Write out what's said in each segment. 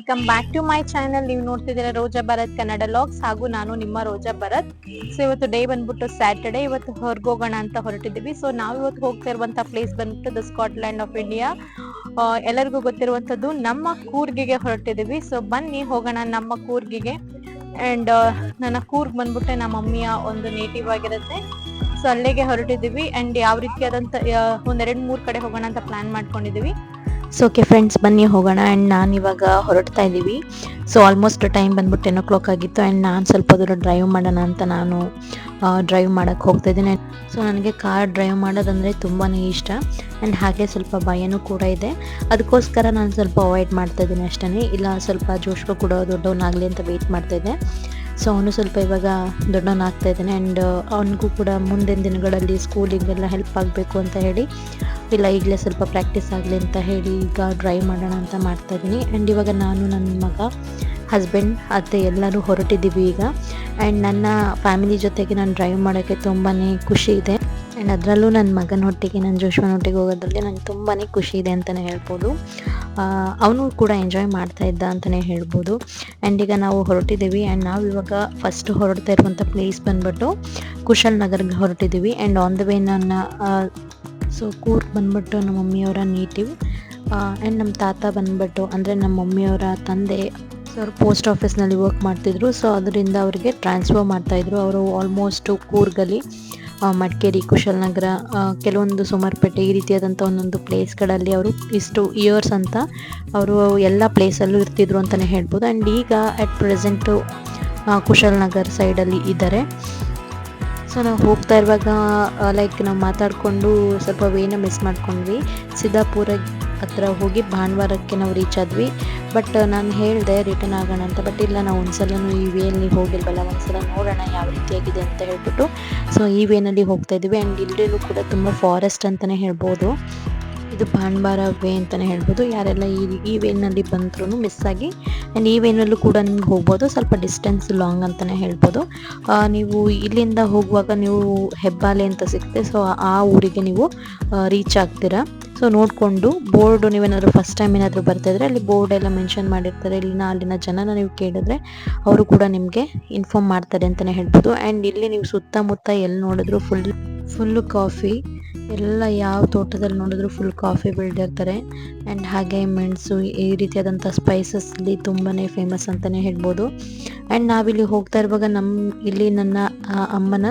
Welcome back to my channel ನೀವು ನೋಡ್ತಿದ್ದೀರಾ Roja Bharat Kannada vlogs ಹಾಗೂ ನಾನು ನಿಮ್ಮ ರೋಜಾ ಭರತ್. ಸೊ ಇವತ್ತು ಡೇ ಬಂದ್ಬಿಟ್ಟು ಸ್ಯಾಟರ್ಡೆ ಇವತ್ತು ಹೊರಗೋಗೋಣ ಅಂತ ಹೊರಟಿದ್ದೀವಿ. ಸೊ ನಾವು ಇವತ್ತು ಹೋಗ್ತಾ ಇರುವಂತ ಪ್ಲೇಸ್ ಬಂದ್ಬಿಟ್ಟು ದ ಸ್ಕಾಟ್ಲ್ಯಾಂಡ್ ಆಫ್ ಇಂಡಿಯಾ ಎಲ್ಲರಿಗೂ ಗೊತ್ತಿರುವಂತದ್ದು ನಮ್ಮ ಕೂರ್ಗಿಗೆ ಹೊರಟಿದ್ದೀವಿ. ಸೊ ಬನ್ನಿ ಹೋಗೋಣ ನಮ್ಮ ಕೂರ್ಗಿಗೆ. ಅಂಡ್ ನನ್ನ ಕೂರ್ಗ್ ಬಂದ್ಬಿಟ್ಟೆ ನಮ್ಮ ಮಮ್ಮಿಯ ಒಂದು ನೇಟಿವ್ ಆಗಿರುತ್ತೆ. ಸೊ ಅಲ್ಲಿಗೆ ಹೊರಟಿದ್ದೀವಿ. ಅಂಡ್ ಯಾವ ರೀತಿಯಾದಂಥ ಒಂದೆರಡು ಮೂರು ಕಡೆ ಹೋಗೋಣ ಅಂತ ಪ್ಲಾನ್ ಮಾಡ್ಕೊಂಡಿದ್ದೀವಿ. ಸೊ ಓಕೆ ಫ್ರೆಂಡ್ಸ್ ಬನ್ನಿ, ಹೋಗೋಣ. ಆ್ಯಂಡ್ ನಾನು ಇವಾಗ ಹೊರಡ್ತಾ ಇದ್ದೀವಿ ಸೊ ಆಲ್ಮೋಸ್ಟ್ ಟೈಮ್ ಬಂದ್ಬಿಟ್ಟು ಟೆನ್ ಓ ಕ್ಲಾಕ್ ಆಗಿತ್ತು. ಆ್ಯಂಡ್ ನಾನು ಸ್ವಲ್ಪ ದೂರ ಡ್ರೈವ್ ಮಾಡೋಣ ಅಂತ ನಾನು ಡ್ರೈವ್ ಮಾಡೋಕ್ಕೆ ಹೋಗ್ತಾ ಇದ್ದೀನಿ. ಸೊ ನನಗೆ ಕಾರ್ ಡ್ರೈವ್ ಮಾಡೋದಂದರೆ ತುಂಬಾ ಇಷ್ಟ. ಆ್ಯಂಡ್ ಹಾಗೆ ಸ್ವಲ್ಪ ಭಯನೂ ಕೂಡ ಇದೆ. ಅದಕ್ಕೋಸ್ಕರ ನಾನು ಸ್ವಲ್ಪ ಅವಾಯ್ಡ್ ಮಾಡ್ತಾ ಇದ್ದೀನಿ ಅಷ್ಟೇ ಇಲ್ಲ, ಸ್ವಲ್ಪ ಜೋಶ್ಗೂ ಕೂಡ ದೊಡ್ಡವನಾಗಲಿ ಅಂತ ವೆಯ್ಟ್ ಮಾಡ್ತಾ ಇದ್ದೆ. ಸೊ ಅವನು ಸ್ವಲ್ಪ ಇವಾಗ ದೊಡ್ಡವನಾಗ್ತಾ ಇದ್ದಾನೆ ಆ್ಯಂಡ್ ಅವನಿಗೂ ಕೂಡ ಮುಂದಿನ ದಿನಗಳಲ್ಲಿ ಸ್ಕೂಲಿಗೆಲ್ಲ ಹೆಲ್ಪ್ ಆಗಬೇಕು ಅಂತ ಹೇಳಿ, ಇಲ್ಲ ಈಗಲೇ ಸ್ವಲ್ಪ ಪ್ರಾಕ್ಟೀಸ್ ಆಗಲಿ ಅಂತ ಹೇಳಿ ಈಗ ಡ್ರೈವ್ ಮಾಡೋಣ ಅಂತ ಮಾಡ್ತಾ ಇದ್ದೀನಿ. ಆ್ಯಂಡ್ ಇವಾಗ ನಾನು ನನ್ನ ಮಗ ಹಸ್ಬೆಂಡ್ ಅತ್ತೆ ಎಲ್ಲರೂ ಹೊರಟಿದ್ದೀವಿ ಈಗ. ಆ್ಯಂಡ್ ನನ್ನ ಫ್ಯಾಮಿಲಿ ಜೊತೆಗೆ ನಾನು ಡ್ರೈವ್ ಮಾಡೋಕ್ಕೆ ತುಂಬಾ ಖುಷಿ ಇದೆ. ಆ್ಯಂಡ್ ಅದರಲ್ಲೂ ನನ್ನ ಮಗನ ಒಟ್ಟಿಗೆ ನನ್ನ ಜೋಶ್ವನ ಒಟ್ಟಿಗೆ ಹೋಗೋದ್ರಲ್ಲಿ ನನಗೆ ತುಂಬಾ ಖುಷಿ ಇದೆ ಅಂತಲೇ ಹೇಳ್ಬೋದು. ಅವನು ಕೂಡ ಎಂಜಾಯ್ ಮಾಡ್ತಾ ಇದ್ದ ಅಂತಲೇ ಹೇಳ್ಬೋದು. ಆ್ಯಂಡ್ ಈಗ ನಾವು ಹೊರಟಿದ್ದೀವಿ ಆ್ಯಂಡ್ ನಾವು ಇವಾಗ ಫಸ್ಟ್ ಹೊರಡ್ತಾ ಇರುವಂಥ ಪ್ಲೇಸ್ ಬಂದ್ಬಿಟ್ಟು ಕುಶಲ್ ನಗರ್ಗೆ ಹೊರಟಿದ್ದೀವಿ. ಆ್ಯಂಡ್ ಆನ್ ದ ವೇ ನನ್ನ ಸೊ ಕೂರ್ಗ್ ಬಂದ್ಬಿಟ್ಟು ನಮ್ಮ ಮಮ್ಮಿಯವರ ನೀಟಿವ್ ಆ್ಯಂಡ್ ನಮ್ಮ ತಾತ ಬಂದ್ಬಿಟ್ಟು ಅಂದರೆ ನಮ್ಮ ಮಮ್ಮಿಯವರ ತಂದೆ ಸೊ ಅವ್ರು ಪೋಸ್ಟ್ ಆಫೀಸ್ನಲ್ಲಿ ವರ್ಕ್ ಮಾಡ್ತಿದ್ರು. ಸೊ ಅದರಿಂದ ಅವರಿಗೆ ಟ್ರಾನ್ಸ್ಫರ್ ಮಾಡ್ತಾಯಿದ್ರು ಅವರು ಆಲ್ಮೋಸ್ಟು ಕೂರ್ಗಲ್ಲಿ ಮಡಿಕೇರಿ, ಕುಶಲನಗರ ಕೆಲವೊಂದು ಸುಮಾರುಪೇಟೆ ಈ ರೀತಿಯಾದಂಥ ಒಂದೊಂದು ಪ್ಲೇಸ್ಗಳಲ್ಲಿ ಅವರು ಇಷ್ಟು ಇಯರ್ಸ್ ಅಂತ ಅವರು ಎಲ್ಲ ಪ್ಲೇಸಲ್ಲೂ ಇರ್ತಿದ್ರು ಅಂತಲೇ ಹೇಳ್ಬೋದು. ಆ್ಯಂಡ್ ಈಗ ಅಟ್ ಪ್ರೆಸೆಂಟು ಕುಶಲ್ನಗರ್ ಸೈಡಲ್ಲಿ ಇದ್ದಾರೆ. ಸೊ ನಾವು ಹೋಗ್ತಾ ಇರುವಾಗ ಲೈಕ್ ನಾವು ಮಾತಾಡಿಕೊಂಡು ಸ್ವಲ್ಪ ವೇನ ಮಿಸ್ ಮಾಡ್ಕೊಂಡ್ವಿ. ಸಿದ್ದಾಪುರ ಹತ್ರ ಹೋಗಿ ಭಾನುವಾರಕ್ಕೆ ನಾವು ರೀಚ್ ಆದ್ವಿ. ಬಟ್ ನಾನು ಹೇಳಿದೆ ರಿಟರ್ನ್ ಆಗೋಣ ಅಂತ. ಬಟ್ ಇಲ್ಲ, ನಾವು ಒಂದ್ಸಲನೂ ಈ ವೇಯಲ್ಲಿ ಹೋಗಿಲ್ವಲ್ಲ? ಒಂದ್ಸಲ ನೋಡೋಣ ಯಾವ ರೀತಿಯಾಗಿದೆ ಅಂತ ಹೇಳ್ಬಿಟ್ಟು. ಸೊ ಈ ವೇನಲ್ಲಿ ಹೋಗ್ತಾ ಇದ್ವಿ. ಆ್ಯಂಡ್ ಇಲ್ಲೂ ಕೂಡ ತುಂಬ ಫಾರೆಸ್ಟ್ ಅಂತಲೇ ಹೇಳ್ಬೋದು. ಇದು ಭಾನುವಾರ ವೇ ಅಂತಲೇ ಹೇಳ್ಬೋದು. ಯಾರೆಲ್ಲ ಈ ಈ ವೇನಲ್ಲಿ ಬಂದ್ರೂ ಮಿಸ್ ಆಗಿ ಆ್ಯಂಡ್ ಈ ವೇನಲ್ಲೂ ಕೂಡ ನಿಮ್ಗೆ ಹೋಗ್ಬೋದು. ಸ್ವಲ್ಪ ಡಿಸ್ಟೆನ್ಸ್ ಲಾಂಗ್ ಅಂತಲೇ ಹೇಳ್ಬೋದು. ನೀವು ಇಲ್ಲಿಂದ ಹೋಗುವಾಗ ನೀವು ಹೆಬ್ಬಾಲೆ ಅಂತ ಸಿಗುತ್ತೆ ಸೊ ಆ ಊರಿಗೆ ನೀವು ರೀಚ್ ಆಗ್ತೀರಾ. ಸೊ ನೋಡಿಕೊಂಡು ಬೋರ್ಡು ನೀವೇನಾದರೂ ಫಸ್ಟ್ ಟೈಮ್ ಏನಾದರೂ ಬರ್ತಾಯಿದ್ರೆ ಅಲ್ಲಿ ಬೋರ್ಡ್ ಎಲ್ಲ ಮೆನ್ಷನ್ ಮಾಡಿರ್ತಾರೆ. ಇಲ್ಲಿನ, ಅಲ್ಲಿನ ಜನನ ನೀವು ಕೇಳಿದ್ರೆ ಅವರು ಕೂಡ ನಿಮಗೆ ಇನ್ಫಾರ್ಮ್ ಮಾಡ್ತಾರೆ ಅಂತಲೇ ಹೇಳ್ಬೋದು. ಆ್ಯಂಡ್ ಇಲ್ಲಿ ನೀವು ಸುತ್ತಮುತ್ತ ಎಲ್ಲಿ ನೋಡಿದ್ರು ಫುಲ್ ಫುಲ್ಲು ಕಾಫಿ ಎಲ್ಲ ಯಾವ ತೋಟದಲ್ಲಿ ನೋಡಿದ್ರು ಫುಲ್ ಕಾಫಿ ಬೆಳೆದಿರ್ತಾರೆ ಆ್ಯಂಡ್ ಹಾಗೆ ಮೆಣಸು, ಈ ರೀತಿಯಾದಂಥ ಸ್ಪೈಸಸ್ಲಿ ತುಂಬಾ ಫೇಮಸ್ ಅಂತಲೇ ಹೇಳ್ಬೋದು. ಆ್ಯಂಡ್ ನಾವಿಲ್ಲಿ ಹೋಗ್ತಾ ಇರುವಾಗ ನಮ್ಮ ಇಲ್ಲಿ ನನ್ನ ಅಮ್ಮನ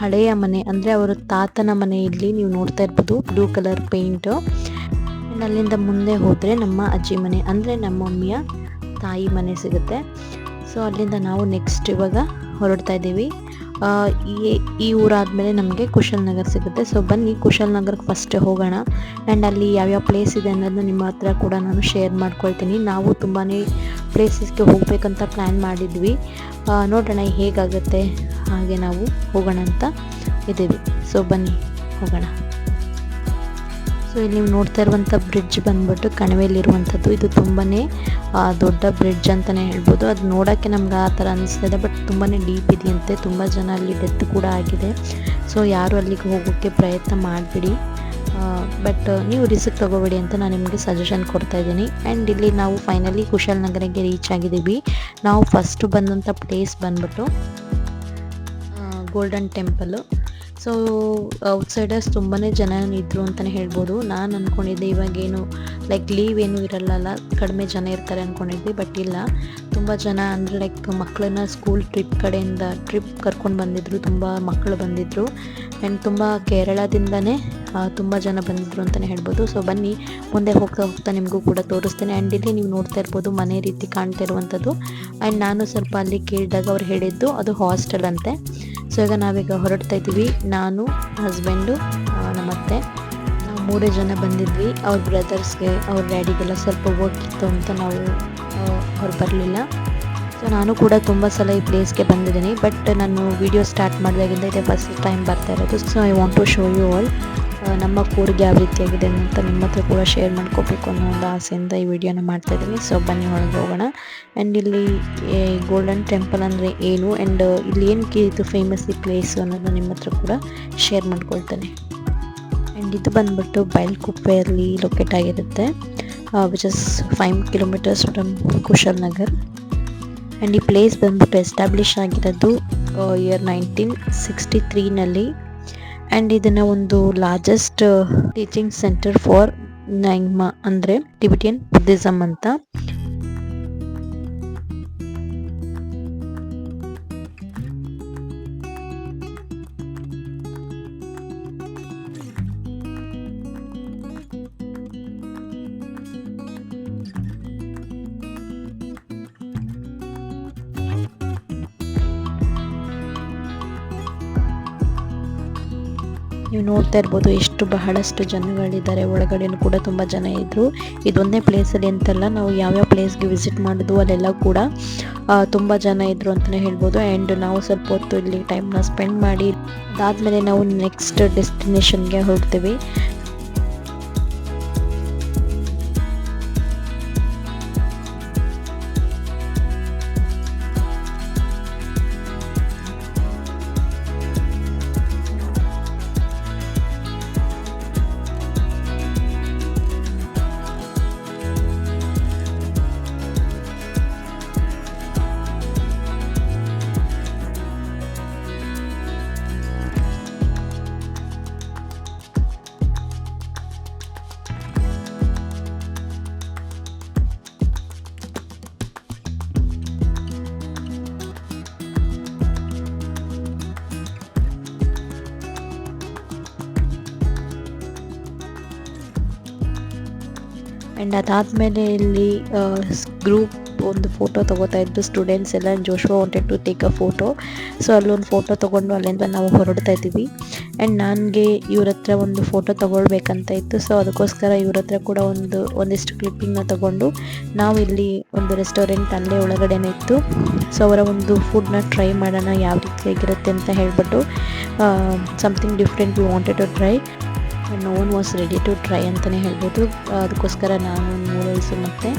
ಹಳೆಯ ಮನೆ, ಅಂದರೆ ಅವರ ತಾತನ ಮನೆ ಇಲ್ಲಿ ನೀವು ನೋಡ್ತಾ ಇರ್ಬೋದು ಬ್ಲೂ ಕಲರ್ ಪೇಂಟು ಆ್ಯಂಡ್ ಅಲ್ಲಿಂದ ಮುಂದೆ ಹೋದರೆ ನಮ್ಮ ಅಜ್ಜಿ ಮನೆ, ಅಂದರೆ ನಮ್ಮ ಮಮ್ಮಿಯ ತಾಯಿ ಮನೆ ಸಿಗುತ್ತೆ. ಸೊ ಅಲ್ಲಿಂದ ನಾವು ನೆಕ್ಸ್ಟ್ ಇವಾಗ ಹೊರಡ್ತಾ ಇದ್ದೀವಿ. ಈ ಊರಾದಮೇಲೆ ನಮಗೆ ಕುಶಲ್ನಗರ್ ಸಿಗುತ್ತೆ. ಸೊ ಬನ್ನಿ ಕುಶಲ್ನಗರ್ಗೆ ಫಸ್ಟ್ ಹೋಗೋಣ. ಆ್ಯಂಡ್ ಅಲ್ಲಿ ಯಾವ್ಯಾವ ಪ್ಲೇಸ್ ಇದೆ ಅನ್ನೋದನ್ನ ನಿಮ್ಮ ಹತ್ರ ಕೂಡ ನಾನು ಶೇರ್ ಮಾಡ್ಕೊಳ್ತೀನಿ. ನಾವು ತುಂಬಾ ಪ್ಲೇಸಸ್ಗೆ ಹೋಗಬೇಕಂತ ಪ್ಲ್ಯಾನ್ ಮಾಡಿದ್ವಿ. ನೋಡೋಣ ಹೇಗಾಗುತ್ತೆ. ಹಾಗೆ ನಾವು ಹೋಗೋಣ ಅಂತ ಇದ್ದೀವಿ. ಸೊ ಬನ್ನಿ, ಹೋಗೋಣ. ಸೊ ಇಲ್ಲಿ ನೀವು ನೋಡ್ತಾ ಇರುವಂಥ ಬ್ರಿಡ್ಜ್ ಬಂದ್ಬಿಟ್ಟು ಕಣಿವೆಯಲ್ಲಿರುವಂಥದ್ದು. ಇದು ತುಂಬಾ ದೊಡ್ಡ ಬ್ರಿಡ್ಜ್ ಅಂತಲೇ ಹೇಳ್ಬೋದು. ಅದು ನೋಡೋಕ್ಕೆ ನಮ್ಗೆ ಆ ಥರ ಅನಿಸ್ತಿದೆ ಬಟ್ ತುಂಬಾ ಡೀಪ್ ಇದೆಯಂತೆ. ತುಂಬ ಜನ ಅಲ್ಲಿ ಡೆತ್ ಕೂಡ ಆಗಿದೆ. ಸೊ ಯಾರು ಅಲ್ಲಿಗೆ ಹೋಗೋಕ್ಕೆ ಪ್ರಯತ್ನ ಮಾಡಬೇಡಿ. ಬಟ್ ನೀವು ರಿಸ್ಕ್ ತಗೋಬೇಡಿ ಅಂತ ನಾನು ನಿಮಗೆ ಸಜೆಷನ್ ಕೊಡ್ತಾ ಇದ್ದೀನಿ. ಆ್ಯಂಡ್ ಇಲ್ಲಿ ನಾವು ಫೈನಲಿ ಕುಶಾಲನಗರಕ್ಕೆ ರೀಚ್ ಆಗಿದ್ದೀವಿ. ನಾವು ಫಸ್ಟು ಬಂದಂಥ ಪ್ಲೇಸ್ ಬಂದ್ಬಿಟ್ಟು ಗೋಲ್ಡನ್ ಟೆಂಪಲು ಸೊ ಔಟ್ಸೈಡರ್ಸ್ ತುಂಬಾ ಜನ ಇದ್ದರು ಅಂತಲೇ ಹೇಳ್ಬೋದು. ನಾನು ಅಂದ್ಕೊಂಡಿದ್ದೆ ಇವಾಗೇನು ಲೈಕ್ ಲೀವ್ ಏನೂ ಇರಲ್ಲಲ್ಲ, ಕಡಿಮೆ ಜನ ಇರ್ತಾರೆ ಅಂದ್ಕೊಂಡಿದ್ದೆ ಬಟ್ ಇಲ್ಲ. ತುಂಬ ಜನ ಅಂದರೆ ಲೈಕ್ ಮಕ್ಕಳನ್ನ ಸ್ಕೂಲ್ ಟ್ರಿಪ್ ಕಡೆಯಿಂದ ಟ್ರಿಪ್ ಕರ್ಕೊಂಡು ಬಂದಿದ್ರು, ತುಂಬ ಮಕ್ಕಳು ಬಂದಿದ್ದರು ಆ್ಯಂಡ್ ತುಂಬ ಕೇರಳದಿಂದನೇ ತುಂಬ ಜನ ಬಂದಿದ್ರು ಅಂತಲೇ ಹೇಳ್ಬೋದು. ಸೊ ಬನ್ನಿ, ಮುಂದೆ ಹೋಗ್ತಾ ಹೋಗ್ತಾ ನಿಮಗೂ ಕೂಡ ತೋರಿಸ್ತೇನೆ. ಆ್ಯಂಡ್ ಇಲ್ಲಿ ನೀವು ನೋಡ್ತಾ ಇರ್ಬೋದು, ಮನೆ ರೀತಿ ಕಾಣ್ತಾ ಇರುವಂಥದ್ದು ಆ್ಯಂಡ್ ನಾನು ಸ್ವಲ್ಪ ಅಲ್ಲಿ ಕೇಳಿದಾಗ ಅವ್ರು ಹೇಳಿದ್ದು, ಅದು ಹಾಸ್ಟೆಲ್ ಅಂತೆ. ಸೊ ಈಗ ನಾವೀಗ ಹೊರಡ್ತಾ ಇದ್ದೀವಿ. ನಾನು ಹಸ್ಬೆಂಡು ನಮ್ಮ ಅತ್ತೆ ನಾವು ಮೂರೇ ಜನ ಬಂದಿದ್ವಿ. ಅವ್ರ ಬ್ರದರ್ಸ್ಗೆ ಅವ್ರ ಡ್ಯಾಡಿಗೆಲ್ಲ ಸ್ವಲ್ಪ ವರ್ಕ್ ಇತ್ತು ಅಂತ ನಾವು ಅವ್ರು ಬರಲಿಲ್ಲ. ಸೊ ನಾನು ಕೂಡ ತುಂಬ ಸಲ ಈ ಪ್ಲೇಸ್ಗೆ ಬಂದಿದ್ದೀನಿ. ಬಟ್ ನಾನು ವಿಡಿಯೋ ಸ್ಟಾರ್ಟ್ ಮಾಡಿದಾಗಿಂದ ಇದೆ ಫಸ್ಟ್ ಟೈಮ್ ಬರ್ತಾ ಇರೋದು. So I want to show you all ನಮ್ಮ ಕೂರ್ಗೆ ಯಾವ ರೀತಿಯಾಗಿದೆ ಅಂತ ನಿಮ್ಮ ಹತ್ರ ಕೂಡ ಶೇರ್ ಮಾಡ್ಕೋಬೇಕು ಅನ್ನೋ ಒಂದು ಆಸೆಯಿಂದ ಈ ವಿಡಿಯೋನ ಮಾಡ್ತಾ ಇದ್ದೀನಿ ಸೊ ಬನ್ನಿ ಒಳಗೆ ಹೋಗೋಣ. ಆ್ಯಂಡ್ ಇಲ್ಲಿ ಗೋಲ್ಡನ್ ಟೆಂಪಲ್ ಅಂದರೆ ಏನು? ಆ್ಯಂಡ್ ಇಲ್ಲಿ ಏನಕ್ಕೆ ಇದು ಫೇಮಸ್ ಈ ಪ್ಲೇಸು ಅನ್ನೋದನ್ನ ನಿಮ್ಮ ಹತ್ರ ಕೂಡ ಶೇರ್ ಮಾಡ್ಕೊಳ್ತೇನೆ. ಆ್ಯಂಡ್ ಇದು ಬಂದ್ಬಿಟ್ಟು ಬಯಲ್ಕುಪ್ಪೆಯಲ್ಲಿ ಲೊಕೇಟ್ ಆಗಿರುತ್ತೆ. Which is five kilometres from Kushalnagar and ಈ ಪ್ಲೇಸ್ ಬಂದ್ಬಿಟ್ಟು ಎಸ್ಟಾಬ್ಲಿಷ್ ಆಗಿರೋದು ಇಯರ್ ನೈನ್ಟೀನ್ ಸಿಕ್ಸ್ಟಿ ತ್ರೀನಲ್ಲಿ ಆ್ಯಂಡ್ ಇದನ್ನ ಒಂದು ಲಾರ್ಜೆಸ್ಟ್ ಟೀಚಿಂಗ್ ಸೆಂಟರ್ ಫಾರ್ ನೈಮ ಅಂದ್ರೆ ಟಿಬಿಟಿಯನ್ ಬುದ್ಧಿಸಮ್ ಅಂತ. ನೀವು ನೋಡ್ತಾ ಇರ್ಬೋದು ಎಷ್ಟು ಬಹಳಷ್ಟು ಜನಗಳಿದ್ದಾರೆ. ಒಳಗಡೆನೂ ಕೂಡ ತುಂಬ ಜನ ಇದ್ದರು ಇದೊಂದೇ ಪ್ಲೇಸಲ್ಲಿ ಅಂತಲ್ಲ, ನಾವು ಯಾವ್ಯಾವ ಪ್ಲೇಸ್ಗೆ ವಿಸಿಟ್ ಮಾಡಿದ್ವು ಅಲ್ಲೆಲ್ಲ ಕೂಡ ತುಂಬ ಜನ ಇದ್ದರು ಅಂತಲೇ ಹೇಳ್ಬೋದು. ಆ್ಯಂಡ್ ನಾವು ಸ್ವಲ್ಪ ಹೊತ್ತು ಇಲ್ಲಿ ಟೈಮ್ನ ಸ್ಪೆಂಡ್ ಮಾಡಿ, ಅದಾದಮೇಲೆ ನಾವು ನೆಕ್ಸ್ಟ್ ಡೆಸ್ಟಿನೇಷನ್ಗೆ ಹೊರಡ್ತೀವಿ ಆ್ಯಂಡ್ ಅದಾದಮೇಲೆ ಇಲ್ಲಿ ಗ್ರೂಪ್ ಒಂದು ಫೋಟೋ ತೊಗೋತಾ ಇದ್ದು ಸ್ಟೂಡೆಂಟ್ಸ್ ಎಲ್ಲ Joshua wanted to take a photo so ಅಲ್ಲೊಂದು ಫೋಟೋ ತೊಗೊಂಡು ಅಲ್ಲಿಂದ ನಾವು ಹೊರಡ್ತಾ ಇದ್ದೀವಿ. ಆ್ಯಂಡ್ ನನಗೆ ಇವ್ರ ಹತ್ರ ಒಂದು ಫೋಟೋ ತೊಗೊಳ್ಬೇಕಂತ ಇತ್ತು. ಸೊ ಅದಕ್ಕೋಸ್ಕರ ಇವ್ರ ಹತ್ರ ಕೂಡ ಒಂದು, ಒಂದಿಷ್ಟು ಕ್ಲಿಪ್ಪಿಂಗ್ನ ತೊಗೊಂಡು ನಾವು ಇಲ್ಲಿ ಒಂದು ರೆಸ್ಟೋರೆಂಟ್ ಅಲ್ಲೇ ಒಳಗಡೆನೇ ಇತ್ತು. ಸೊ ಅವರ ಒಂದು ಫುಡ್ನ ಟ್ರೈ ಮಾಡೋಣ, ಯಾವ ರೀತಿಯಾಗಿರುತ್ತೆ ಅಂತ ಹೇಳ್ಬಿಟ್ಟು something different we wanted to try no one was ready to try ಅಂತಲೇ ಹೇಳ್ಬೋದು. ಅದಕ್ಕೋಸ್ಕರ ನಾನು ನೂಡಲ್ಸು ಮತ್ತು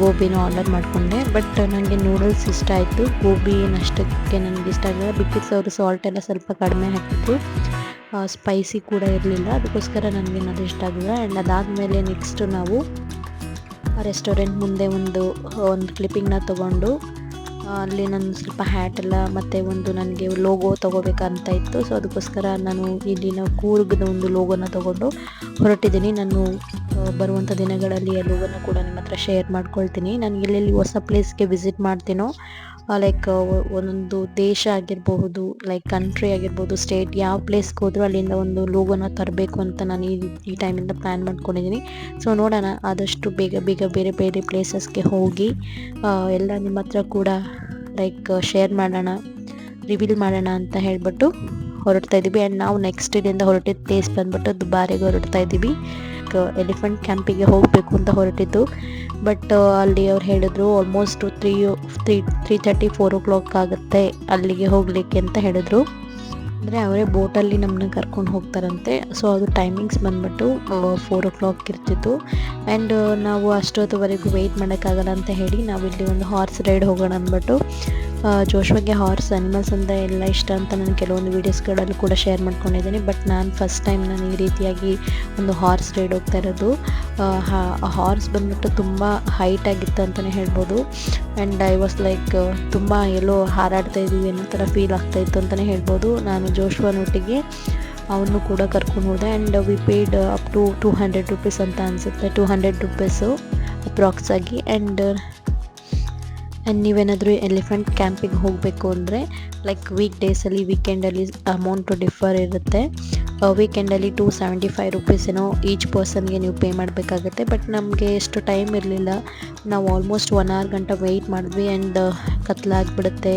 ಗೋಬಿನ ಆರ್ಡರ್ ಮಾಡಿಕೊಂಡೆ. ಬಟ್ ನನಗೆ ನೂಡಲ್ಸ್ ಇಷ್ಟ ಆಯಿತು. ಗೋಬಿ ಅಷ್ಟಕ್ಕೆ ನನಗೆ ಇಷ್ಟ ಆಗಲಿಲ್ಲ ಬಿಕಾಸ್ ಅವರು ಸಾಲ್ಟ್ ಎಲ್ಲ ಸ್ವಲ್ಪ ಕಡಿಮೆ ಹಾಕಿದ್ರು ಸ್ಪೈಸಿ ಕೂಡ ಇರಲಿಲ್ಲ. ಅದಕ್ಕೋಸ್ಕರ ನನಗೆ ಅದು ಇಷ್ಟ ಆಗಲಿಲ್ಲ. ಆ್ಯಂಡ್ ಅದಾದಮೇಲೆ ನೆಕ್ಸ್ಟು ನಾವು ರೆಸ್ಟೋರೆಂಟ್ ಮುಂದೆ ಒಂದು ಒಂದು ಕ್ಲಿಪ್ಪಿಂಗ್ನ ತೊಗೊಂಡು ಅಲ್ಲಿ ನಾನು ಸ್ವಲ್ಪ ಹ್ಯಾಟ್ ಎಲ್ಲ ಮತ್ತು ಒಂದು ನನಗೆ ಲೋಗೋ ತೊಗೋಬೇಕಂತ ಇತ್ತು ಸೊ ಅದಕ್ಕೋಸ್ಕರ ನಾನು ಇಲ್ಲಿನ ಕೂರ್ಗದ ಒಂದು ಲೋಗೋನ ತೊಗೊಂಡು ಹೊರಟಿದ್ದೀನಿ. ನಾನು ಬರುವಂಥ ದಿನಗಳಲ್ಲಿ ಆ ಲೋಗೋನ ಕೂಡ ನಿಮ್ಮ ಹತ್ರ ಶೇರ್ ಮಾಡ್ಕೊಳ್ತೀನಿ. ನಾನು ಎಲ್ಲೆಲ್ಲಿ ಹೊಸ ಪ್ಲೇಸ್ಗೆ ವಿಸಿಟ್ ಮಾಡ್ತೀನೋ ಲೈಕ್ ಒಂದೊಂದು ದೇಶ ಆಗಿರಬಹುದು ಲೈಕ್ ಕಂಟ್ರಿ ಆಗಿರ್ಬೋದು ಸ್ಟೇಟ್ ಯಾವ ಪ್ಲೇಸ್ಗೆ ಹೋದರೂ ಅಲ್ಲಿಂದ ಒಂದು ಲೋಗೋನ ತರಬೇಕು ಅಂತ ನಾನು ಈ ಈ ಟೈಮಿಂದ ಪ್ಲ್ಯಾನ್ ಮಾಡ್ಕೊಂಡಿದ್ದೀನಿ ಸೊ ನೋಡೋಣ, ಆದಷ್ಟು ಬೇಗ ಬೇಗ ಬೇರೆ ಬೇರೆ ಪ್ಲೇಸಸ್ಗೆ ಹೋಗಿ ಎಲ್ಲ ನಿಮ್ಮ ಹತ್ರ ಕೂಡ ಲೈಕ್ ಶೇರ್ ಮಾಡೋಣ ರಿವೀಲ್ ಮಾಡೋಣ ಅಂತ ಹೇಳ್ಬಿಟ್ಟು ಹೊರಡ್ತಾ ಇದ್ದೀವಿ ಆ್ಯಂಡ್ ನಾವು ನೆಕ್ಸ್ಟ್ ಇಲ್ಲಿಂದ ಹೊರಟಿದ್ದ ಪ್ಲೇಸ್ ಬಂದ್ಬಿಟ್ಟು ದುಬಾರಿಗೆ ಹೊರಡ್ತಾ ಇದ್ದೀವಿ ಎಲಿಫೆಂಟ್ ಕ್ಯಾಂಪಿಗೆ ಹೋಗಬೇಕು ಅಂತ ಹೊರಟಿದ್ದು. ಬಟ್ ಅಲ್ಲಿ ಅವ್ರು ಹೇಳಿದ್ರು almost three three three thirty four o'clock ಆಗುತ್ತೆ ಅಲ್ಲಿಗೆ ಹೋಗಲಿಕ್ಕೆ ಅಂತ ಹೇಳಿದ್ರು. ಅಂದರೆ ಅವರೇ ಬೋಟಲ್ಲಿ ನಮ್ಮನ್ನ ಕರ್ಕೊಂಡು ಹೋಗ್ತಾರಂತೆ. ಸೊ ಅದು ಟೈಮಿಂಗ್ಸ್ ಬಂದ್ಬಿಟ್ಟು ಫೋರ್ ಓ ಕ್ಲಾಕ್ ಇರ್ತಿತ್ತು. ಆ್ಯಂಡ್ ನಾವು ಅಷ್ಟೊತ್ತುವರೆಗೂ ವೆಯ್ಟ್ ಮಾಡೋಕ್ಕಾಗಲ್ಲ ಅಂತ ಹೇಳಿ ನಾವಿಲ್ಲಿ ಒಂದು ಹಾರ್ಸ್ ರೈಡ್ ಹೋಗೋಣ ಅಂದ್ಬಿಟ್ಟು ಜೋಶ್ವಾಗೆ ಹಾರ್ಸ್ ಅನಿಮಲ್ಸ್ ಅಂತ ಎಲ್ಲ ಇಷ್ಟ ಅಂತ ನಾನು ಕೆಲವೊಂದು ವೀಡಿಯೋಸ್ಗಳಲ್ಲಿ ಕೂಡ ಶೇರ್ ಮಾಡ್ಕೊಂಡಿದ್ದೀನಿ. ಬಟ್ ನಾನು ಫಸ್ಟ್ ಟೈಮ್ ನಾನು ಈ ರೀತಿಯಾಗಿ ಒಂದು ಹಾರ್ಸ್ ರೈಡ್ ಹೋಗ್ತಾ ಇರೋದು. ಹಾರ್ಸ್ ಬಂದ್ಬಿಟ್ಟು ತುಂಬ ಹೈಟ್ ಆಗಿತ್ತು ಅಂತಲೇ ಹೇಳ್ಬೋದು. ಆ್ಯಂಡ್ ಐ ವಾಸ್ ಲೈಕ್ ತುಂಬ ಎಲ್ಲೋ ಹಾರಾಡ್ತಾ ಇದ್ದೀವಿ ಅನ್ನೋ ಥರ ಫೀಲ್ ಆಗ್ತಾ ಇತ್ತು ಅಂತಲೇ ಹೇಳ್ಬೋದು. ನಾನು ಜೋಶ್ವನೊಟ್ಟಿಗೆ ಅವನು ಕೂಡ ಕರ್ಕೊಂಡು ಹೋದೆ. And we paid up to two hundred rupees ಅಂತ ಅನಿಸುತ್ತೆ. ಟೂ ಹಂಡ್ರೆಡ್ ರುಪೀಸು ಅಪ್ರಾಕ್ಸ್ ಆಗಿ. ಆ್ಯಂಡ್ ಆ್ಯಂಡ್ ನೀವೇನಾದರೂ ಎಲಿಫೆಂಟ್ ಕ್ಯಾಂಪಿಗೆ ಹೋಗಬೇಕು ಅಂದರೆ ಲೈಕ್ ವೀಕ್ ಡೇಸಲ್ಲಿ ವೀಕೆಂಡಲ್ಲಿ ಅಮೌಂಟು ಡಿಫರ್ ಇರುತ್ತೆ. ವೀಕೆಂಡಲ್ಲಿ ಟೂ ಸೆವೆಂಟಿ ಫೈವ್ ರುಪೀಸ್ ಏನೋ ಈಚ್ ಪರ್ಸನ್ಗೆ ನೀವು ಪೇ ಮಾಡಬೇಕಾಗುತ್ತೆ. ಬಟ್ ನಮಗೆ ಎಷ್ಟು ಟೈಮ್ ಇರಲಿಲ್ಲ. ನಾವು ಆಲ್ಮೋಸ್ಟ್ ಒನ್ ಅವರ್ ಗಂಟೆ ವೆಯ್ಟ್ ಮಾಡಿದ್ವಿ ಆ್ಯಂಡ್ ಕತ್ಲಾಗ್ಬಿಡುತ್ತೆ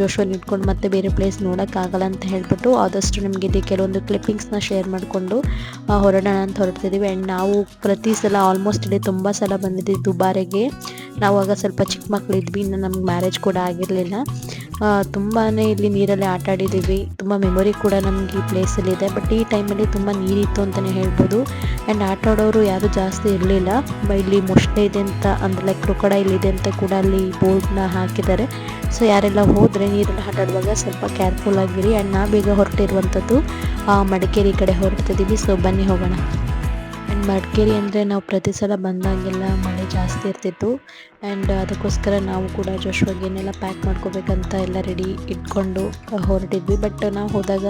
ಜೋಶ್ವನ್ ಇಟ್ಕೊಂಡು ಮತ್ತೆ ಬೇರೆ ಪ್ಲೇಸ್ ನೋಡೋಕ್ಕಾಗಲ್ಲ ಅಂತ ಹೇಳ್ಬಿಟ್ಟು ಆದಷ್ಟು ನಿಮಗೆ ಇದೆ ಕೆಲವೊಂದು ಕ್ಲಿಪ್ಪಿಂಗ್ಸ್ನ ಶೇರ್ ಮಾಡಿಕೊಂಡು ಹೊರಡೋಣ ಅಂತ ಹೊರಡ್ತಿದ್ದೀವಿ ಆ್ಯಂಡ್ ನಾವು ಪ್ರತಿ ಸಲ ಆಲ್ಮೋಸ್ಟ್ ಇಲ್ಲಿ ತುಂಬ ಸಲ ಬಂದಿದ್ದೀವಿ ದುಬಾರೆಗೆ. ನಾವು ಆಗ ಸ್ವಲ್ಪ ಚಿಕ್ಕ ಮಕ್ಕಳಿದ್ವಿ ಇನ್ನು ನಮ್ಗೆ ಮ್ಯಾರೇಜ್ ಕೂಡ ಆಗಿರಲಿಲ್ಲ. ತುಂಬಾ ಇಲ್ಲಿ ನೀರಲ್ಲಿ ಆಟ ಆಡಿದ್ದೀವಿ ತುಂಬ ಮೆಮೊರಿ ಕೂಡ ನಮ್ಗೆ ಈ ಪ್ಲೇಸಲ್ಲಿದೆ ಬಟ್ ಈ ಟೈಮಲ್ಲಿ ತುಂಬ ನೀರಿತ್ತು ಅಂತಲೇ ಹೇಳ್ಬೋದು. ಆ್ಯಂಡ್ ಆಟ ಆಡೋರು ಯಾರೂ ಜಾಸ್ತಿ ಇರಲಿಲ್ಲ. ಇಲ್ಲಿ ಮೊಸಳೆ ಇದೆ ಅಂತ ಅಂದರೆ ಲೈಕ್ ಕ್ರೊಕಡೈಲ್ ಇದೆ ಅಂತ ಕೂಡ ಅಲ್ಲಿ ಬೋರ್ಡ್ನ ಹಾಕಿದ್ದಾರೆ. ಸೊ ಯಾರೆಲ್ಲ ಹೋದರೆ ನೀರಲ್ಲಿ ಆಟ ಆಡುವಾಗ ಸ್ವಲ್ಪ ಕೇರ್ಫುಲ್ ಆಗಿರಿ. ಆ್ಯಂಡ್ ನಾ ಬೇಗ ಹೊರಟಿರುವಂಥದ್ದು ಮಡಿಕೇರಿ ಕಡೆ ಹೊರಡ್ತಿದ್ದೀವಿ ಸೊ ಬನ್ನಿ ಹೋಗೋಣ. ಮಡಿಕೇರಿ ಅಂದರೆ ನಾವು ಪ್ರತಿ ಸಲ ಬಂದಾಗೆಲ್ಲ ಮಳೆ ಜಾಸ್ತಿ ಇರ್ತಿತ್ತು. ಆ್ಯಂಡ್ ಅದಕ್ಕೋಸ್ಕರ ನಾವು ಕೂಡ ಜೋಶ್ವಾಗಿ ಏನೆಲ್ಲ ಪ್ಯಾಕ್ ಮಾಡ್ಕೋಬೇಕಂತ ಎಲ್ಲ ರೆಡಿ ಇಟ್ಕೊಂಡು ಹೊರಟಿದ್ವಿ. ಬಟ್ ನಾವು ಹೋದಾಗ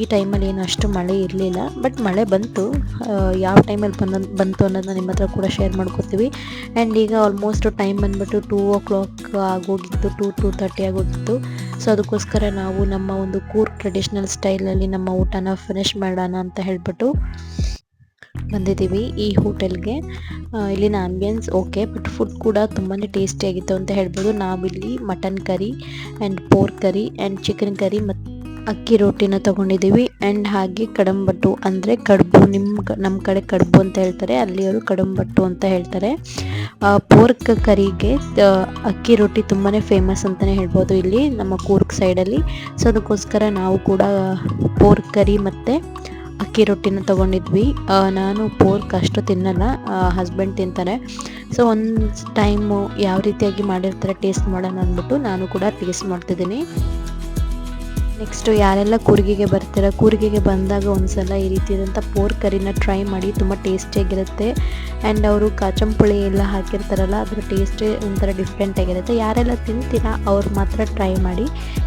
ಈ ಟೈಮಲ್ಲಿ ಏನು ಅಷ್ಟು ಮಳೆ ಇರಲಿಲ್ಲ. ಬಟ್ ಮಳೆ ಬಂತು. ಯಾವ ಟೈಮಲ್ಲಿ ಬಂದ, ಬಂತು ಅನ್ನೋದನ್ನ ನಿಮ್ಮ ಹತ್ರ ಕೂಡ ಶೇರ್ ಮಾಡ್ಕೋತೀವಿ ಆ್ಯಂಡ್ ಈಗ ಆಲ್ಮೋಸ್ಟ್ ಟೈಮ್ ಬಂದ್ಬಿಟ್ಟು ಟೂ ಓ ಕ್ಲಾಕ್ ಆಗೋಗಿತ್ತು ಟೂ ಟೂ ತರ್ಟಿ ಆಗೋಗಿತ್ತು. ಸೊ ಅದಕ್ಕೋಸ್ಕರ ನಾವು ನಮ್ಮ ಒಂದು ಕೂರ್ ಟ್ರೆಡಿಷ್ನಲ್ ಸ್ಟೈಲಲ್ಲಿ ನಮ್ಮ ಊಟನ ಫಿನಿಶ್ ಮಾಡೋಣ ಅಂತ ಹೇಳ್ಬಿಟ್ಟು ಬಂದಿದ್ದೀವಿ ಈ ಹೋಟೆಲ್ಗೆ. ಇಲ್ಲಿನ ಆಂಬಿಯನ್ಸ್ ಓಕೆ ಬಟ್ ಫುಡ್ ಕೂಡ ತುಂಬಾ ಟೇಸ್ಟಿಯಾಗಿತ್ತು ಅಂತ ಹೇಳ್ಬೋದು. ನಾವಿಲ್ಲಿ mutton curry and pork curry and chicken curry ಮತ್ತು ಅಕ್ಕಿ ರೊಟ್ಟಿನ ತೊಗೊಂಡಿದ್ದೀವಿ. ಆ್ಯಂಡ್ ಹಾಗೆ ಕಡಂಬಟ್ಟು ಅಂದರೆ ಕಡುಬು ನಿಮ್ಮ ನಮ್ಮ ಕಡೆ ಕಡುಬು ಅಂತ ಹೇಳ್ತಾರೆ ಅಲ್ಲಿಯವರು ಕಡಂಬಟ್ಟು ಅಂತ ಹೇಳ್ತಾರೆ. ಪೋರ್ಕ್ ಕರಿಗೆ ಅಕ್ಕಿ ರೊಟ್ಟಿ ತುಂಬಾ ಫೇಮಸ್ ಅಂತಲೇ ಹೇಳ್ಬೋದು ಇಲ್ಲಿ ನಮ್ಮ ಕೂರ್ಗ್ ಸೈಡಲ್ಲಿ ಸೊ ಅದಕ್ಕೋಸ್ಕರ ನಾವು ಕೂಡ ಪೋರ್ಕ್ ಕರಿ ಮತ್ತು ಅಕ್ಕಿ ರೊಟ್ಟಿನ ತೊಗೊಂಡಿದ್ವಿ. ನಾನು ಪೋರ್ಕ್ ಅಷ್ಟು ತಿನ್ನಲ್ಲ ಹಸ್ಬೆಂಡ್ ತಿಂತಾರೆ. ಸೊ ಒಂದು ಟೈಮು ಯಾವ ರೀತಿಯಾಗಿ ಮಾಡಿರ್ತಾರೆ ಟೇಸ್ಟ್ ಮಾಡೋಣ ಅಂದ್ಬಿಟ್ಟು ನಾನು ಕೂಡ ಟೇಸ್ಟ್ ಮಾಡ್ತಿದ್ದೀನಿ. ನೆಕ್ಸ್ಟು ಯಾರೆಲ್ಲ ಕೂರಿಗೆಗೆ ಬರ್ತೀರ? ಕೂರಿಗೆಗೆ ಬಂದಾಗ ಒಂದ್ಸಲ ಈ ರೀತಿಯಾದಂಥ ಪೋರ್ ಕರಿನ ಟ್ರೈ ಮಾಡಿ ತುಂಬ ಟೇಸ್ಟಿಯಾಗಿರುತ್ತೆ ಆ್ಯಂಡ್ ಅವರು ಕಾಚಂಪುಳಿ ಎಲ್ಲ ಹಾಕಿರ್ತಾರಲ್ಲ, ಅದರ ಟೇಸ್ಟೇ ಒಂಥರ ಡಿಫ್ರೆಂಟ್ ಆಗಿರುತ್ತೆ. ಯಾರೆಲ್ಲ ತಿಂತೀರಾ, ಅವ್ರು ಮಾತ್ರ ಟ್ರೈ ಮಾಡಿ.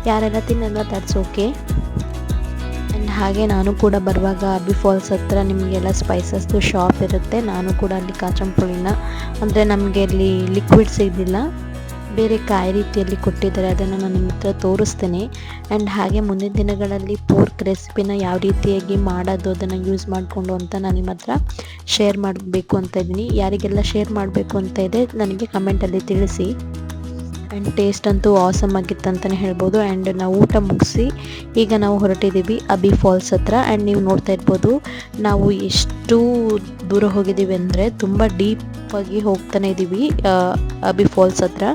ಯಾರೆಲ್ಲ ತಿನ್ನಲ್ಲ ದಟ್ಸ್ ಓಕೆ ಆ್ಯಂಡ್ ಹಾಗೆ ನಾನು ಕೂಡ ಬರುವಾಗ ಅಬ್ಬಿ ಫಾಲ್ಸ್ ಹತ್ರ ನಿಮಗೆಲ್ಲ ಸ್ಪೈಸಸ್ದು ಶಾಪ್ ಇರುತ್ತೆ. ನಾನು ಕೂಡ ಅಲ್ಲಿ ಕಾಚಂಪುಳಿನ, ಅಂದರೆ ನಮಗೆ ಅಲ್ಲಿ ಲಿಕ್ವಿಡ್ ಸಿಗಲಿಲ್ಲ ಬೇರೆ ಕಾಯಿ ರೀತಿಯಲ್ಲಿ ಕೊಟ್ಟಿದ್ದಾರೆ. ಅದನ್ನು ನಾನು ನಿಮ್ಮ ಹತ್ರ ತೋರಿಸ್ತೇನೆ. ಆ್ಯಂಡ್ ಹಾಗೆ ಮುಂದಿನ ದಿನಗಳಲ್ಲಿ ಪೋರ್ಕ್ ರೆಸಿಪಿನ ಯಾವ ರೀತಿಯಾಗಿ ಮಾಡೋದು, ಅದನ್ನು ಯೂಸ್ ಮಾಡಿಕೊಂಡು ಅಂತ ನಾನು ನಿಮ್ಮ ಹತ್ರ ಶೇರ್ ಮಾಡಬೇಕು ಅಂತ ಇದ್ದೀನಿ. ಯಾರಿಗೆಲ್ಲ ಶೇರ್ ಮಾಡಬೇಕು ಅಂತ ಇದೆ, ನನಗೆ ಕಮೆಂಟಲ್ಲಿ ತಿಳಿಸಿ. ಆ್ಯಂಡ್ ಟೇಸ್ಟ್ ಅಂತೂ ಆಸಮ್ ಆಗಿತ್ತು ಅಂತಲೇ ಹೇಳ್ಬೋದು. ಆ್ಯಂಡ್ ನಾವು ಊಟ ಮುಗಿಸಿ, ಈಗ ನಾವು ಹೊರಟಿದ್ದೀವಿ ಅಬಿ ಫಾಲ್ಸ್ ಹತ್ರ. ಆ್ಯಂಡ್ ನೀವು ನೋಡ್ತಾ ಇರ್ಬೋದು, ನಾವು ಎಷ್ಟು ದೂರ ಹೋಗಿದ್ದೀವಿ ಅಂದರೆ ತುಂಬ ಡೀಪಾಗಿ ಹೋಗ್ತಾನೆ ಇದ್ದೀವಿ ಅಬಿ ಫಾಲ್ಸ್ ಹತ್ರ.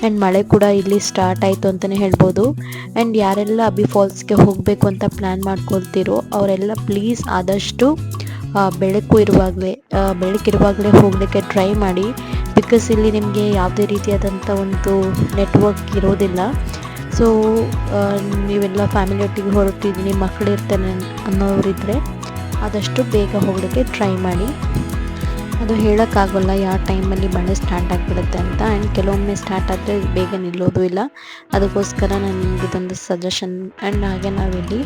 ಆ್ಯಂಡ್ ಮಳೆ ಕೂಡ ಇಲ್ಲಿ ಸ್ಟಾರ್ಟ್ ಆಯಿತು ಅಂತಲೇ ಹೇಳ್ಬೋದು. ಆ್ಯಂಡ್ ಯಾರೆಲ್ಲ ಅಬಿ ಫಾಲ್ಸ್ಗೆ ಹೋಗಬೇಕು ಅಂತ ಪ್ಲ್ಯಾನ್ ಮಾಡ್ಕೊಳ್ತೀರೋ, ಅವರೆಲ್ಲ ಪ್ಲೀಸ್ ಆದಷ್ಟು ಬೆಳಕು ಇರುವಾಗಲೇ ಬೆಳಕಿರುವಾಗಲೇ ಹೋಗಲಿಕ್ಕೆ ಟ್ರೈ ಮಾಡಿ. ಬಿಕಾಸ್ ಇಲ್ಲಿ ನಿಮಗೆ ಯಾವುದೇ ರೀತಿಯಾದಂಥ ಒಂದು ನೆಟ್ವರ್ಕ್ ಇರೋದಿಲ್ಲ. ಸೊ ನೀವೆಲ್ಲ ಫ್ಯಾಮಿಲಿ ಒಟ್ಟಿಗೆ ಹೊರಟಿದ್ದೀನಿ ಮಕ್ಕಳಿರ್ತಾನೆ ಅನ್ನೋರಿದ್ದರೆ ಆದಷ್ಟು ಬೇಗ ಹೋಗಲಿಕ್ಕೆ ಟ್ರೈ ಮಾಡಿ. ಅದು ಹೇಳೋಕ್ಕಾಗಲ್ಲ, ಯಾವ ಟೈಮಲ್ಲಿ ಮಳೆ ಸ್ಟಾರ್ಟ್ ಆಗಿಬಿಡುತ್ತೆ ಅಂತ. ಆ್ಯಂಡ್ ಕೆಲವೊಮ್ಮೆ ಸ್ಟಾರ್ಟ್ ಆದರೆ ಬೇಗ ನಿಲ್ಲೋದು ಇಲ್ಲ. ಅದಕ್ಕೋಸ್ಕರ ನಾನು ನಿಮಗೆ ಇದೊಂದು ಸಜೆಷನ್ ಆ್ಯಂಡ್ ಹಾಗೆ ನಾವಿಲ್ಲಿ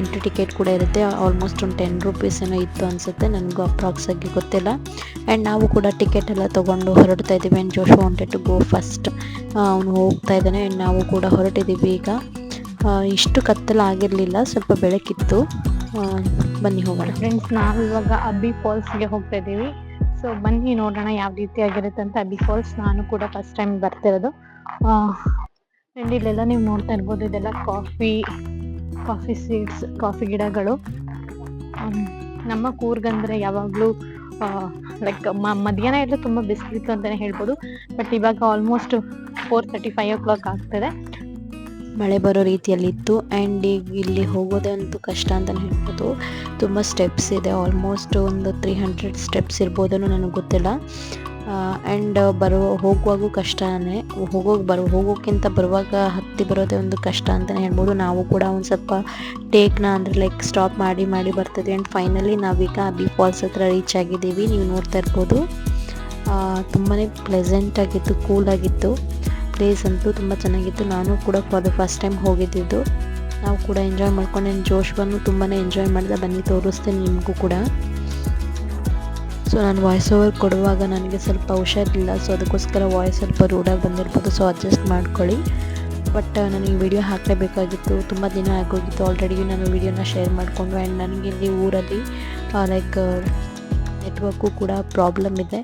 ಎಂಟ್ರಿ ಟಿಕೆಟ್ ಕೂಡ ಇರುತ್ತೆ. ಆಲ್ಮೋಸ್ಟ್ ಒಂದು ಟೆನ್ ರುಪೀಸ್ ಏನೋ ಇತ್ತು ಅನಿಸುತ್ತೆ. ನನಗೂ ಅಪ್ರಾಕ್ಸ್ ಆಗಿ ಗೊತ್ತಿಲ್ಲ. ಆ್ಯಂಡ್ ನಾವು ಕೂಡ ಟಿಕೆಟ್ ಎಲ್ಲ ತೊಗೊಂಡು ಹೊರಡ್ತಾ ಇದ್ದೀವಿ. And Josh wanted to go first ಅವನು ಹೋಗ್ತಾ ಇದ್ದಾನೆ. ಆ್ಯಂಡ್ ನಾವು ಕೂಡ ಹೊರಟಿದ್ದೀವಿ ಈಗ. ಇಷ್ಟು ಕತ್ತಲ ಆಗಿರಲಿಲ್ಲ. ಸ್ವಲ್ಪ ಬೆಳಕಿತ್ತು. ಬನ್ನಿ ಹೋಗೋಣ. ಫ್ರೆಂಡ್ಸ್ ನಾವು ಇವಾಗ ಅಬ್ಬಿ ಫಾಲ್ಸ್ಗೆ ಹೋಗ್ತಾ ಇದ್ದೀವಿ. ಸೊ ಬನ್ನಿ ನೋಡೋಣ ಯಾವ ರೀತಿ ಆಗಿರುತ್ತೆ ಅಂತ. ಬಿಕಾಸ್ ನಾನು ಕೂಡ ಫಸ್ಟ್ ಟೈಮ್ ಬರ್ತಿರೋದು. ಅಂಡ್ ಇಲ್ಲೆಲ್ಲ ನೀವು ನೋಡ್ತಾ ಇರ್ಬೋದು, ಇದೆಲ್ಲ ಕಾಫಿ ಕಾಫಿ ಸೀಡ್ಸ್ ಕಾಫಿ ಗಿಡಗಳು. ನಮ್ಮ ಕೂರ್ಗಂದ್ರೆ ಯಾವಾಗಲೂ ಲೈಕ್ ಮಧ್ಯಾಹ್ನ ಎಲ್ಲ ತುಂಬ ಬಿಸಿಲಿತ್ತು ಅಂತಲೇ ಹೇಳ್ಬೋದು. ಬಟ್ ಇವಾಗ almost four thirty five o'clock ಆಗ್ತದೆ. ಮಳೆ ಬರೋ ರೀತಿಯಲ್ಲಿತ್ತು ಆ್ಯಂಡ್ ಈಗ ಇಲ್ಲಿ ಹೋಗೋದೇ ಅಂತೂ ಕಷ್ಟ ಅಂತಲೇ ಹೇಳ್ಬೋದು. ತುಂಬ ಸ್ಟೆಪ್ಸ್ ಇದೆ ಆಲ್ಮೋಸ್ಟ್ ಒಂದು ತ್ರೀ ಹಂಡ್ರೆಡ್ ಸ್ಟೆಪ್ಸ್ ಇರ್ಬೋದೇನೋ ನನಗೆ ಗೊತ್ತಿಲ್ಲ. ಆ್ಯಂಡ್ ಬರೋ, ಹೋಗುವಾಗೂ ಕಷ್ಟನೇ. ಹೋಗೋಕೆ ಬರೋ, ಹೋಗೋಕ್ಕಿಂತ ಬರುವಾಗ ಹತ್ತಿ ಬರೋದೇ ಒಂದು ಕಷ್ಟ ಅಂತಲೇ ಹೇಳ್ಬೋದು. ನಾವು ಕೂಡ ಒಂದು ಸ್ವಲ್ಪ ಟೇಕ್ನ ಅಂದರೆ ಲೈಕ್ ಸ್ಟಾಪ್ ಮಾಡಿ ಮಾಡಿ ಬರ್ತದೆ. ಆ್ಯಂಡ್ ಫೈನಲಿ ನಾವೀಗ ಬಿ ಫಾಲ್ಸ್ ಹತ್ರ ರೀಚ್ ಆಗಿದ್ದೀವಿ. ನೀವು ನೋಡ್ತಾ ಇರ್ಬೋದು. ತುಂಬಾ ಪ್ಲೆಸೆಂಟ್ ಆಗಿತ್ತು ಕೂಲ್ ಆಗಿತ್ತು. ಪ್ಲೇಸ್ ಅಂತೂ ತುಂಬ ಚೆನ್ನಾಗಿತ್ತು. ನಾನು ಕೂಡ ಫಾರ್ ದ ಫಸ್ಟ್ ಟೈಮ್ ಹೋಗಿದ್ದಿದ್ದು. ನಾವು ಕೂಡ ಎಂಜಾಯ್ ಮಾಡ್ಕೊಂಡು. ನಾನು ಜೋಶ್ ಬಂದು ತುಂಬಾ ಎಂಜಾಯ್ ಮಾಡಿದೆ. ಬನ್ನಿ, ತೋರಿಸ್ತೇನೆ ನಿಮಗೂ ಕೂಡ. ಸೊ ನಾನು ವಾಯ್ಸ್ ಓವರ್ ಕೊಡುವಾಗ ನನಗೆ ಸ್ವಲ್ಪ ಹುಷಾರಿಲ್ಲ. ಸೊ ಅದಕ್ಕೋಸ್ಕರ ವಾಯ್ಸ್ ಸ್ವಲ್ಪ ರೂಢಾಗಿ ಬಂದಿರ್ಬೋದು. ಸೊ ಅಡ್ಜಸ್ಟ್ ಮಾಡ್ಕೊಳ್ಳಿ. ಬಟ್ ನನಗೆ ವಿಡಿಯೋ ಹಾಕಲೇಬೇಕಾಗಿತ್ತು. ತುಂಬ ದಿನ ಆಗೋಗಿತ್ತು. ಆಲ್ರೆಡಿ ನಾನು ವಿಡಿಯೋನ ಶೇರ್ ಮಾಡಿಕೊಂಡು. ಆ್ಯಂಡ್ ನನಗೆ ಇಲ್ಲಿ ಊರಲ್ಲಿ ಲೈಕ್ ನೆಟ್ವರ್ಕು ಕೂಡ ಪ್ರಾಬ್ಲಮ್ ಇದೆ.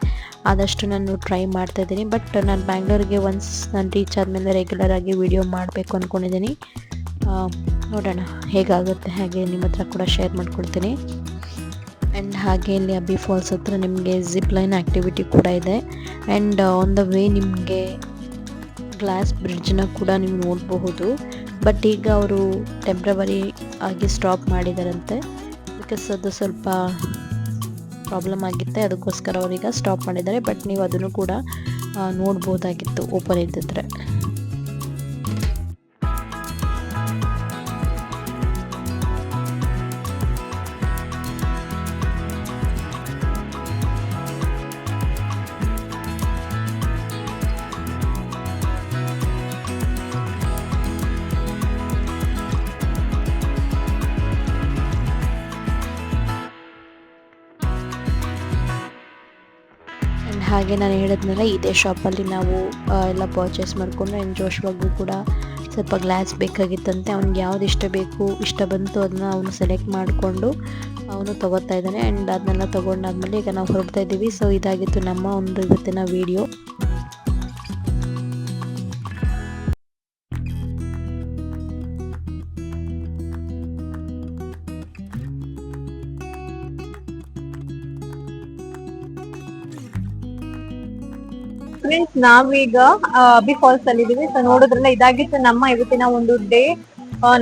ಆದಷ್ಟು ನಾನು ಟ್ರೈ ಮಾಡ್ತಾ ಇದ್ದೀನಿ. ಬಟ್ ನಾನು ಬ್ಯಾಂಗ್ಳೂರಿಗೆ ಒನ್ಸ್ ನಾನು ರೀಚ್ ಆದಮೇಲೆ ರೆಗ್ಯುಲರ್ ಆಗಿ ವಿಡಿಯೋ ಮಾಡಬೇಕು ಅಂದ್ಕೊಂಡಿದ್ದೀನಿ ನೋಡೋಣ ಹೇಗಾಗುತ್ತೆ. ಹಾಗೆ ನಿಮ್ಮ ಹತ್ರ ಕೂಡ ಶೇರ್ ಮಾಡ್ಕೊಳ್ತೀನಿ ಆ್ಯಂಡ್ ಹಾಗೆ ಇಲ್ಲಿ ಅಬ್ಬಿ ಫಾಲ್ಸ್ ಹತ್ರ ನಿಮಗೆ ಜಿಪ್ ಲೈನ್ ಆ್ಯಕ್ಟಿವಿಟಿ ಕೂಡ ಇದೆ. ಆ್ಯಂಡ್ ಆನ್ ದ ವೇ ನಿಮಗೆ ಗ್ಲಾಸ್ ಬ್ರಿಡ್ಜ್ನ ಕೂಡ ನೀವು ನೋಡಬಹುದು. ಬಟ್ ಈಗ ಅವರು ಟೆಂಪ್ರವರಿ ಆಗಿ ಸ್ಟಾಪ್ ಮಾಡಿದಾರಂತೆ. ಬಿಕಾಸ್ ಅದು ಸ್ವಲ್ಪ ಪ್ರಾಬ್ಲಮ್ ಆಗಿತ್ತೆ ಅದಕ್ಕೋಸ್ಕರ ಅವರೀಗ ಸ್ಟಾಪ್ ಮಾಡಿದ್ದಾರೆ. ಬಟ್ ನೀವು ಅದನ್ನು ಕೂಡ ನೋಡ್ಬೋದಾಗಿತ್ತು ಓಪನ್ ಇದ್ದಿದ್ರೆ. ಹಾಗೆ ನಾನು ಹೇಳಿದ್ನಲ್ಲ, ಇದೇ ಶಾಪಲ್ಲಿ ನಾವು ಎಲ್ಲ ಪರ್ಚೇಸ್ ಮಾಡಿಕೊಂಡು ಆ್ಯಂಡ್ ಜೋಶ್ವಾಗೂ ಕೂಡ ಸ್ವಲ್ಪ ಗ್ಲಾಸ್ ಬೇಕಾಗಿತ್ತಂತೆ. ಅವ್ನಿಗೆ ಯಾವ್ದು ಇಷ್ಟ ಬೇಕು, ಇಷ್ಟ ಬಂತು ಅದನ್ನ ಅವನು ಸೆಲೆಕ್ಟ್ ಮಾಡಿಕೊಂಡು ಅವನು ತಗೋತಾ ಇದ್ದಾನೆ. ಆ್ಯಂಡ್ ಅದನ್ನೆಲ್ಲ ತೊಗೊಂಡಾದ್ಮೇಲೆ ಈಗ ನಾವು ಹೊರಡ್ತಾ ಇದ್ದೀವಿ. ಸೊ ಇದಾಗಿತ್ತು ನಮ್ಮ ಒಂದು ಇವತ್ತಿನ ವಿಡಿಯೋ ಫ್ರೆಂಡ್ಸ್ ನಾವೀಗ ಅಬಿ ಫಾಲ್ಸ್ ಅಲ್ಲಿ ಇದೀವಿ. ಸೊ ನೋಡೋದ್ರಲ್ಲ ಇದಾಗಿತ್ತು ನಮ್ಮ ಇವತ್ತಿನ ಒಂದು ಡೇ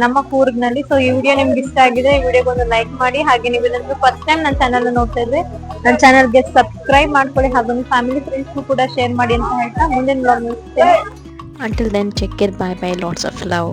ನಮ್ಮ ಕೂರ್ಗ್ನಲ್ಲಿ ಸೊ ಈ ವಿಡಿಯೋ ನಿಮ್ಗೆ ಇಷ್ಟ ಆಗಿದೆ, ಈ ವಿಡಿಯೋಗೆ ಒಂದು ಲೈಕ್ ಮಾಡಿ. ಹಾಗೆ ನೀವು ಇದನ್ನು ಫಸ್ಟ್ ಟೈಮ್ ನನ್ನ ಚಾನಲ್ ನೋಡ್ತಾ ಇದ್ರೆ, ನನ್ನ ಚಾನಲ್ಗೆ ಸಬ್ಸ್ಕ್ರೈಬ್ ಮಾಡ್ಕೊಳ್ಳಿ. ಹಾಗೂ ನಿಮ್ಮ ಫ್ಯಾಮಿಲಿ ಫ್ರೆಂಡ್ಸ್ಗೂ ಕೂಡ ಶೇರ್ ಮಾಡಿ ಅಂತ ಹೇಳ್ತಾ ಮುಂದಿನ vlog until then check take bye bye lots of love.